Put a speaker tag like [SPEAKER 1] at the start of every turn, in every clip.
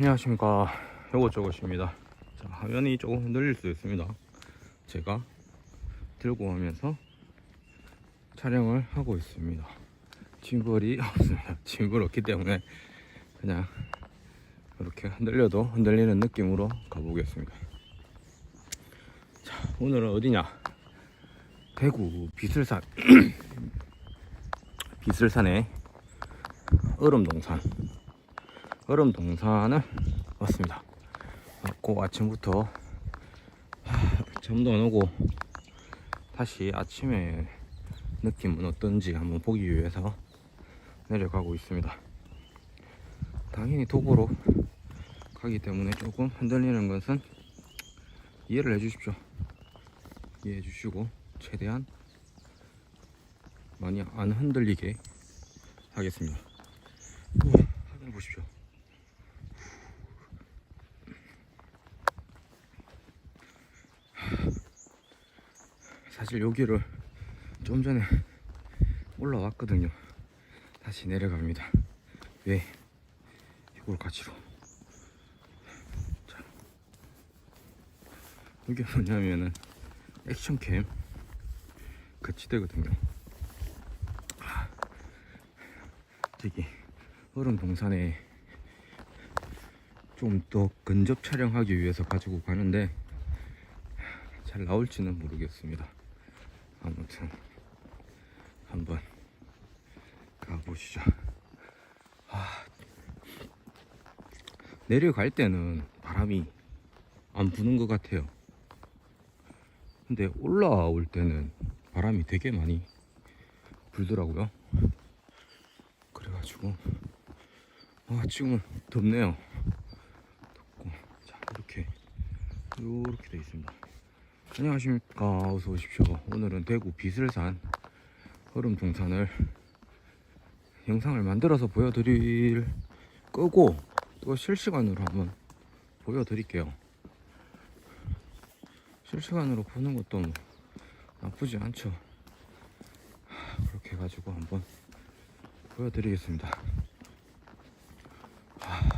[SPEAKER 1] 안녕하십니까. 요것저것입니다. 자, 화면이 조금 흔들릴 수 있습니다. 제가 들고 오면서 촬영을 하고 있습니다. 짐벌이 없습니다. 짐벌 없기 때문에 그냥 이렇게 흔들려도 흔들리는 느낌으로 가보겠습니다. 자 오늘은 어디냐? 대구 비슬산. 비슬산의 얼음동산 얼음 동산을 왔습니다. 왔고 아침부터 하, 잠도 안 오고 다시 아침에 느낌은 어떤지 한번 보기 위해서 내려가고 있습니다. 당연히 도보로 가기 때문에 조금 흔들리는 것은 이해를 해주십시오. 이해해 주시고 최대한 많이 안 흔들리게 하겠습니다. 하늘 보십시오. 사실 여기를 좀 전에 올라왔거든요. 다시 내려갑니다. 왜? 이걸 가지로. 자, 여기 뭐냐면은 액션캠 거치대거든요. 아, 저기 얼음 동산에 좀 더 근접 촬영하기 위해서 가지고 가는데 잘 나올지는 모르겠습니다. 아무튼 한번 가보시죠. 아, 내려갈 때는 바람이 안 부는 것 같아요. 근데 올라올 때는 바람이 되게 많이 불더라고요. 그래가지고 아 지금은 덥네요. 덥고 자 이렇게 이렇게 돼 있습니다. 안녕하십니까. 어서 오십시오. 오늘은 대구 비슬산 얼음동산을 영상을 만들어서 보여드릴 거고 또 실시간으로 한번 보여드릴게요. 실시간으로 보는 것도 뭐 나쁘지 않죠. 하, 그렇게 해가지고 한번 보여드리겠습니다. 하,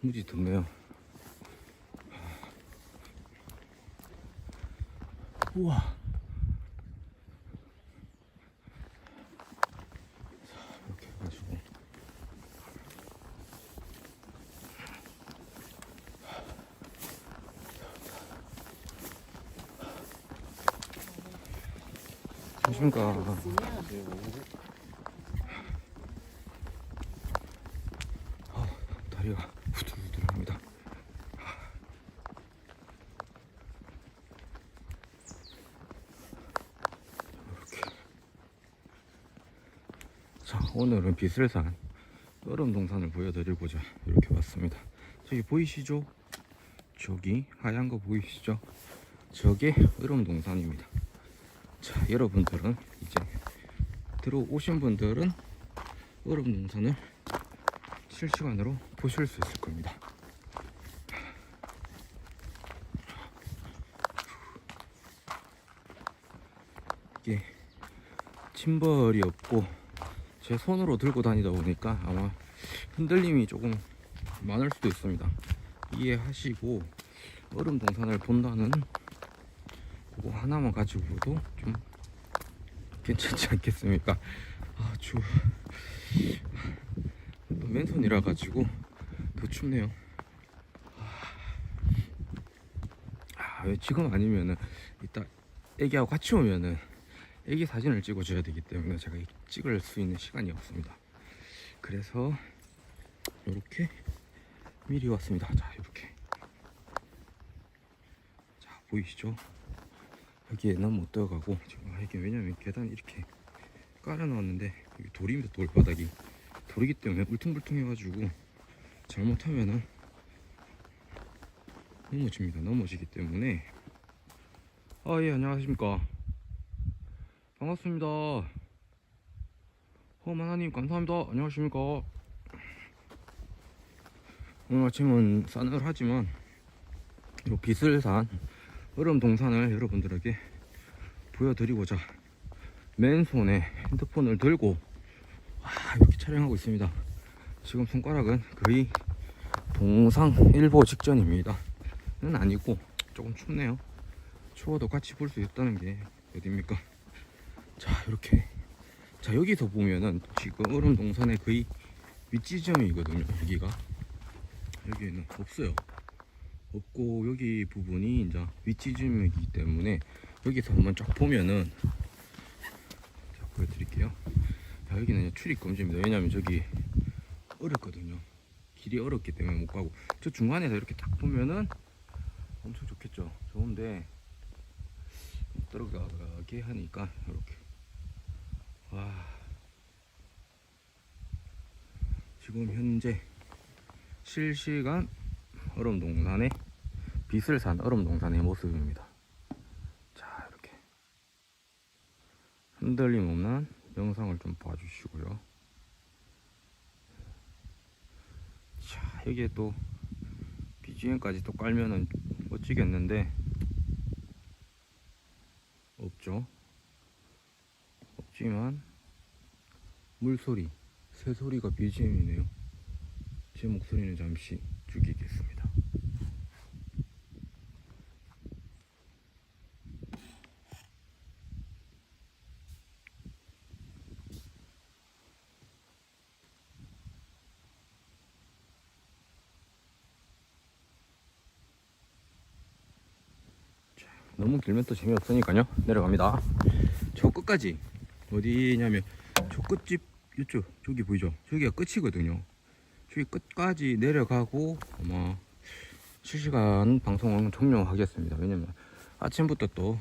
[SPEAKER 1] 무지 덥네요 우와. 자, 이렇게 해가지고. 안녕하십니까. 아, 다리가 후들후들합니다. 이렇게. 자, 오늘은 비슬산 얼음 동산을 보여드리고자 이렇게 왔습니다. 저기 보이시죠? 저기 하얀 거 보이시죠? 저게 얼음 동산입니다. 자, 여러분들은 이제 들어오신 분들은 얼음 동산을 실시간으로 보실 수 있을 겁니다. 이게 짐벌이 없고 제 손으로 들고 다니다 보니까 아마 흔들림이 조금 많을 수도 있습니다. 이해하시고 얼음 동산을 본다는 그거 하나만 가지고도 좀 괜찮지 않겠습니까? 아 추워. 또 맨손이라 가지고 더 춥네요. 아, 왜 지금 아니면은 이따 애기하고 같이 오면은 애기 사진을 찍어줘야 되기 때문에 제가 찍을 수 있는 시간이 없습니다. 그래서 이렇게 미리 왔습니다. 자, 이렇게. 자, 보이시죠? 여기에는 못 들어가고 제가 여기 왜냐면 계단 이렇게 여기 돌입니다. 돌바닥이 돌이기 때문에 울퉁불퉁해가지고 잘못하면은 넘어집니다. 넘어지기 때문에 아 예 안녕하십니까. 반갑습니다. 허만하님 감사합니다. 안녕하십니까. 오늘 아침은 싸늘하지만 이 비슬산 얼음 동산을 여러분들에게 보여드리고자 맨손에 핸드폰을 들고 와, 이렇게 촬영하고 있습니다. 지금 손가락은 거의 동상 일보 직전입니다. 는 아니고 조금 춥네요. 추워도 같이 볼 수 있다는 게 어딥니까? 자 이렇게 자 여기서 보면은 지금 얼음 동산의 거의 윗지점이거든요. 여기가 여기에는 없어요. 없고 여기 부분이 이제 윗지점이기 때문에 여기서 한번 쫙 보면은 자 보여드릴게요. 자 여기는 출입 금지입니다. 왜냐면 저기 어렵거든요. 길이 어렵기 때문에 못 가고 저 중간에서 이렇게 딱 보면은 엄청 좋겠죠. 좋은데 못 들어가게 하니까 이렇게 와 지금 현재 실시간 얼음동산의 빛을 산 얼음동산의 모습입니다. 자 이렇게 흔들림 없는 영상을 좀 봐주시고요. 자 여기에 또 BGM까지 또 깔면은 멋지겠는데 없죠. 없지만 물소리, 새소리가 BGM이네요. 제 목소리는 잠시 죽이겠습니다. 너무 길면 또 재미없으니까요. 내려갑니다. 저 끝까지 어디냐면 저 끝집 이쪽 저기 보이죠? 저기가 끝이거든요. 저기 끝까지 내려가고 아마 실시간 방송은 종료하겠습니다. 왜냐면 아침부터 또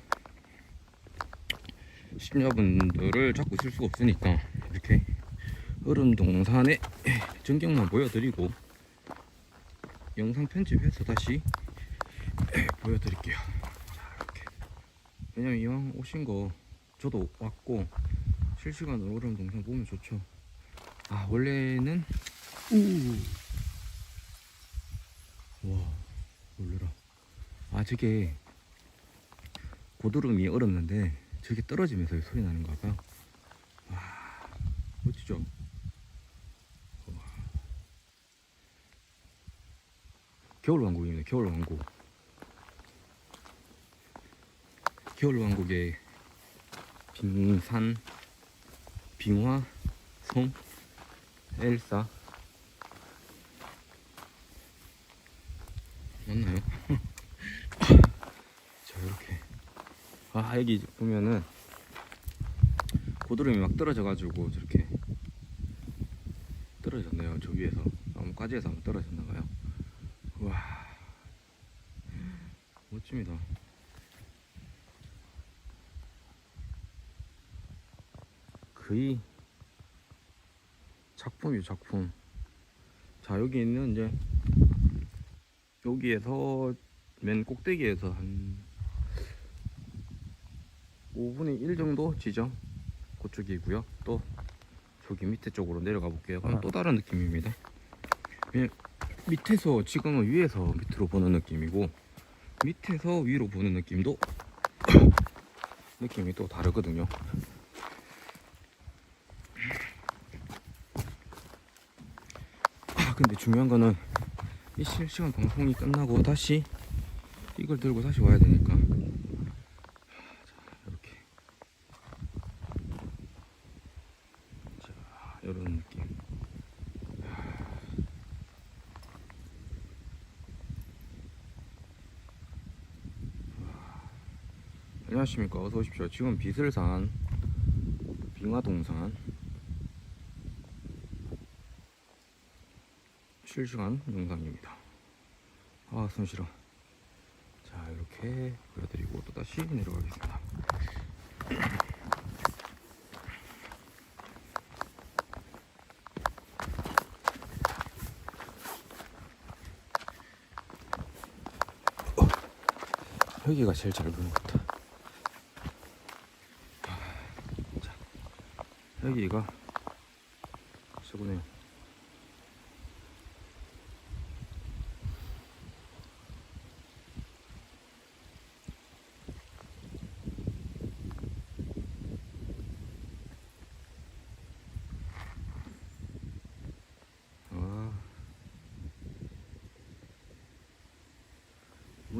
[SPEAKER 1] 시청자분들을 자꾸 있을 수가 없으니까 이렇게 얼음 동산의 전경만 보여드리고 영상 편집해서 다시 보여드릴게요. 자 이렇게 왜냐면 이왕 오신 거 저도 왔고 실시간으로 얼음 동산 보면 좋죠. 아 원래는 우와 놀래라. 아 저게 고드름이 얼었는데 저게 떨어지면서 소리 나는가 봐요. 와 멋지죠? 우와. 겨울 왕국입니다. 겨울 왕국. 겨울 왕국의 빙산, 빙화, 성, 엘사. 맞나요? 자 이렇게. 아 여기 보면은 고드름이 막 떨어져가지고 저렇게 떨어졌네요 저 위에서. 나뭇가지에서 한번 떨어졌나봐요. 와. 멋집니다 거의 작품이요 작품. 자 여기 있는 이제 여기에서 맨 꼭대기에서 한 5분의 1 정도 지점 그쪽이고요. 또 저기 밑에 쪽으로 내려가 볼게요. 그럼 또 다른 느낌입니다. 예, 밑에서 지금은 위에서 밑으로 보는 느낌이고 밑에서 위로 보는 느낌도 느낌이 또 다르거든요 아 근데 중요한 거는 이 실시간 방송이 끝나고 다시 이걸 들고 다시 와야 되니까. 자 이렇게. 자 이런 느낌. 안녕하십니까. 어서 오십시오. 지금 비슬산 빙하동산 실시간 영상입니다. 아, 손 싫어. 자, 이렇게 보여드리고 또 다시 내려가겠습니다. 어, 여기가 제일 잘 보는 것 같아. 아, 자, 여기가 최고네요. 어,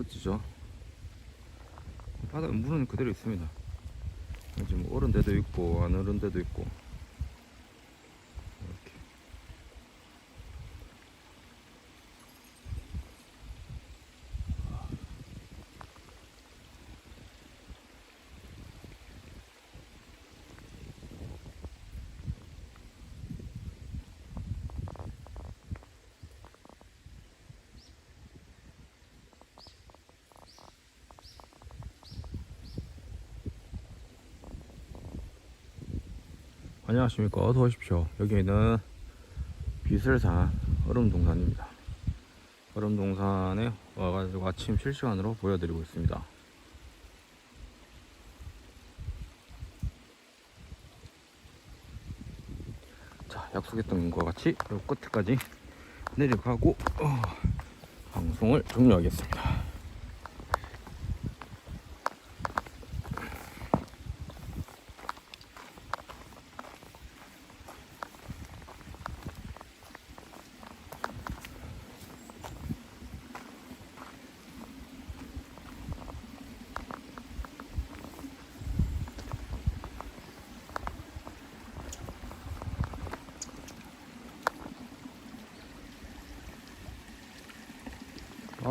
[SPEAKER 1] 멋지죠? 바다 물은 그대로 있습니다. 지금 오른 데도 있고 안 오른 데도 있고 이렇게. 안녕하십니까. 어서 오십시오. 여기는 비슬산 얼음동산입니다. 얼음동산에 와가지고 아침 실시간으로 보여드리고 있습니다. 자 약속했던 것과 같이 요 끝에까지 내려가고 어, 방송을 종료하겠습니다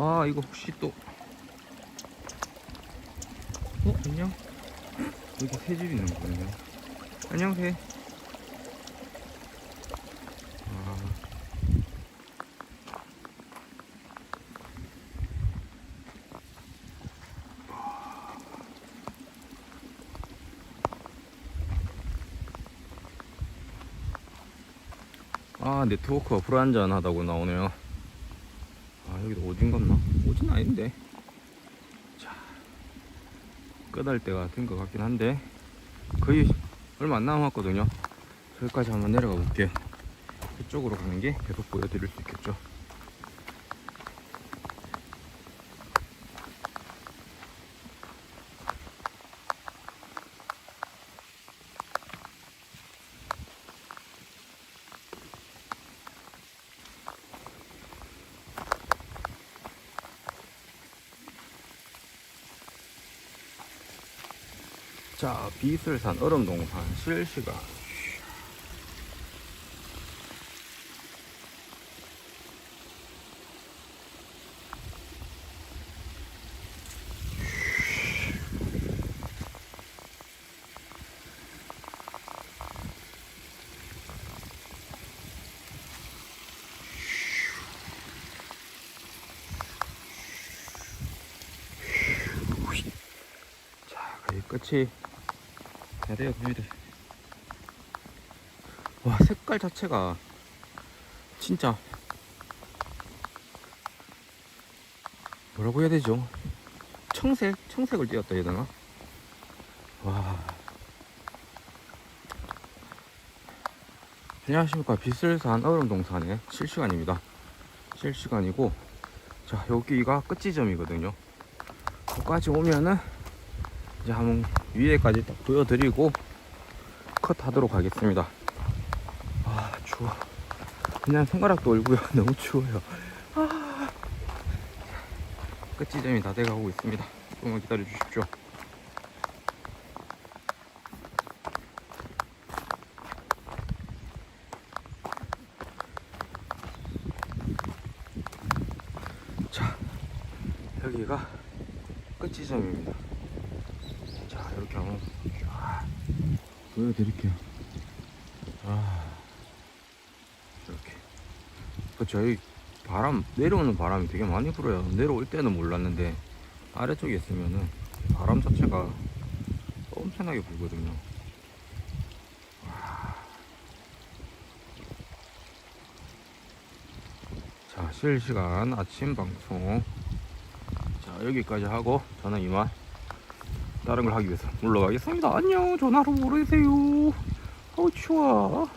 [SPEAKER 1] 아 이거 혹시 또 어? 안녕? 여기 새 집이 있는 거네 안녕 새 아. 아 네트워크가 불안전하다고 나오네요 오진 같나? 오진 아닌데. 자 끝날 때가 된 것 같긴 한데 거의 얼마 안 남았거든요. 저기까지 한번 내려가 볼게요. 이쪽으로 가는 게 계속 보여드릴 수 있겠죠 자 비슬산 얼음동산 실시간. 끝이 다 되어 갑니다. 와, 색깔 자체가 진짜 뭐라고 해야 되죠? 청색? 청색을 띄었다 해야 되나? 와. 안녕하십니까. 비슬산 얼음동산의 실시간입니다. 실시간이고, 자, 여기가 끝지점이거든요. 여기까지 오면은 이제 한번 위에까지 딱 보여드리고 컷 하도록 하겠습니다. 아, 추워. 그냥 손가락도 얼고요. 너무 추워요. 아. 끝지점이 다 돼가고 있습니다. 조금만 기다려 주십시오. 자, 여기가 끝지점입니다. 자 이렇게 한번 쫙 보여드릴게요. 아. 이렇게. 그쵸 여기 바람 내려오는 바람이 되게 많이 불어요. 내려올 때는 몰랐는데 아래쪽에 있으면은 바람 자체가 엄청나게 불거든요. 와. 자 실시간 아침 방송. 자 여기까지 하고 저는 이만 다른 걸 하기 위해서 물러가겠습니다. 안녕. 전화로 보내세요. 어우 추워.